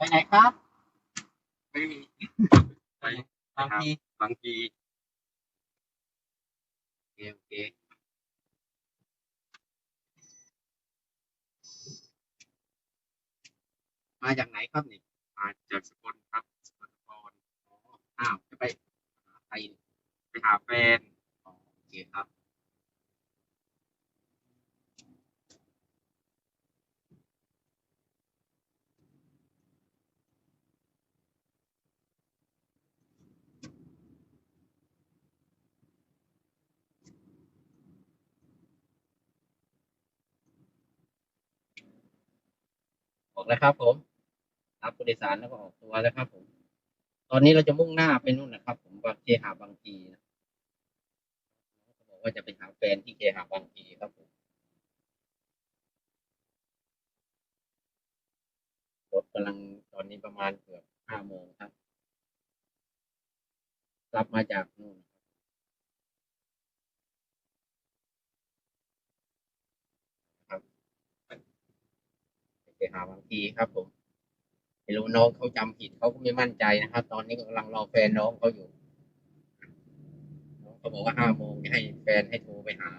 ไปไหนครับ ไม่มี ไปบางทีบางทีโอเคโอเคมาจากไหนครับนี่มาจากสกลครับสกลนครอ้าวจะไปหาใครนี่ไปหาแฟน อ๋อโอเคครับ ออกแล้วครับ ผมรับผู้โดยสารแล้วก็ออกตัวแล้วครับ ผม ตอนนี้เราจะมุ่งหน้าไปนู่นนะครับ ผมบางเคหาบางพีนะเขาบอกว่าจะไปหาแฟนที่เคหาบางพีครับผมรถกำลังตอนนี้ประมาณเกือบห้าโมงครับ รับมาจากนู่นนะครับ ไปหาบางพีครับผมไม่รู้น้องเขาจำผิดเขาก็ไม่มั่นใจนะครับ ตอนนี้กำลังรอแฟนน้องเขาอยู่น้องเขาบอกว่าห้าโมงให้แฟนให้โทรไปหา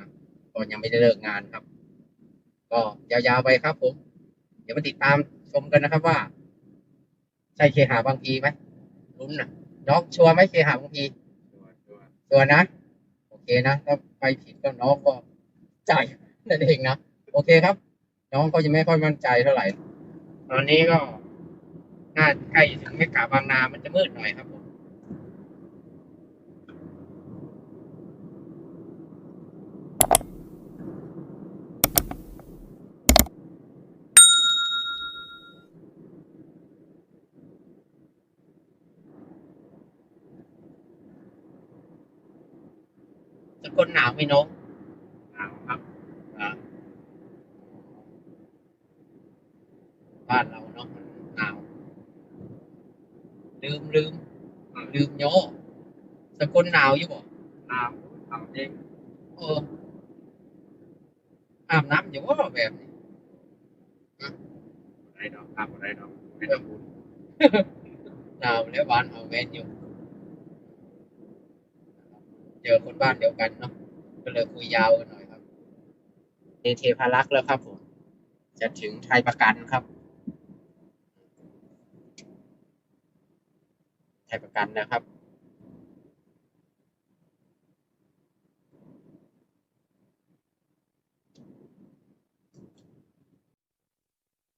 ตอนยังไม่ได้เลิกงานครับ ก็ยาวๆไปครับผม เดี๋ยวมาติดตามชมกันนะครับว่า ใช่เคหาบางพีไหมลุ้นนะน้องชัวร์ไหมเคหาบางพีตัวตัวชัวร์นะโอเคนะถ้าไปผิดก็น้องก็จ่ายนั่นเองนะโอเคครับ น้องก็ยังไม่ค่อยมั่นใจเท่าไหร่ ตอนนี้ก็น่าใกล้ถึงเมกาบางนา มันจะมืดหน่อยครับผมสกลหนาวไหมน้อง หนาวครับ อ่าบ้านเราเนาะมันหนาว ลืมลืมลืมโยสกลหนาวอยู่บ่หนาวหนาวเองเอออาบน้ำอยู่ว่าแบบนี้อะไรดอกครับอะไรดอกไม่ต้องพูดหนาวแล้วบ้านเอาแมนอยู่ เจอคนบ้านเดียวกันเนาะก็เลยคุยยาวกันหน่อยครับเอเทพารักษ์แล้วครับผม จะถึงไทยประกันครับ ไท ยประกันนะครับ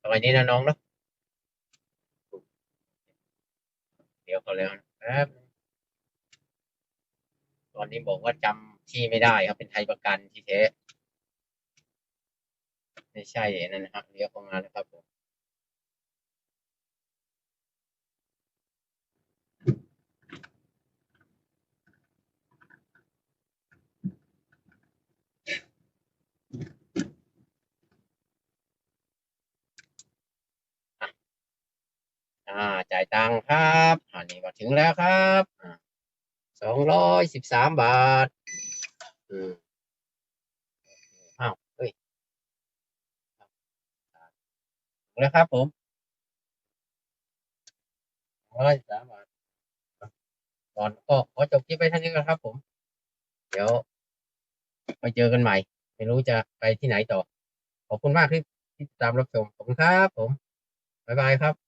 สวัสดีนะน้องเนาะเดี๋ยวก็แล้วนะแป๊บตอนนี้บอกว่าจำที่ไม่ได้ครับเป็นไทยประกันที่แท้ไม่ใช่นั่นนะครับเลี้ยวเข้ามาแล้วครับผม อ่า จ่ายตังค์ครับอันนี้มาถึงแล้วครับสองร้อยสิบสามบาท อืมอ้าวเฮ้ยถึงแล้วครับผมร้อยสามบาทก่อนก็ขอจบคลิปไปท่านี้ก่อนครับผม เดี๋ยวไปเจอกันใหม่ ไม่รู้จะไปที่ไหนต่อ ขอบคุณมากที่ที่ติดตามรับชม ขอบคุณครับผม บ๊ายบายครับ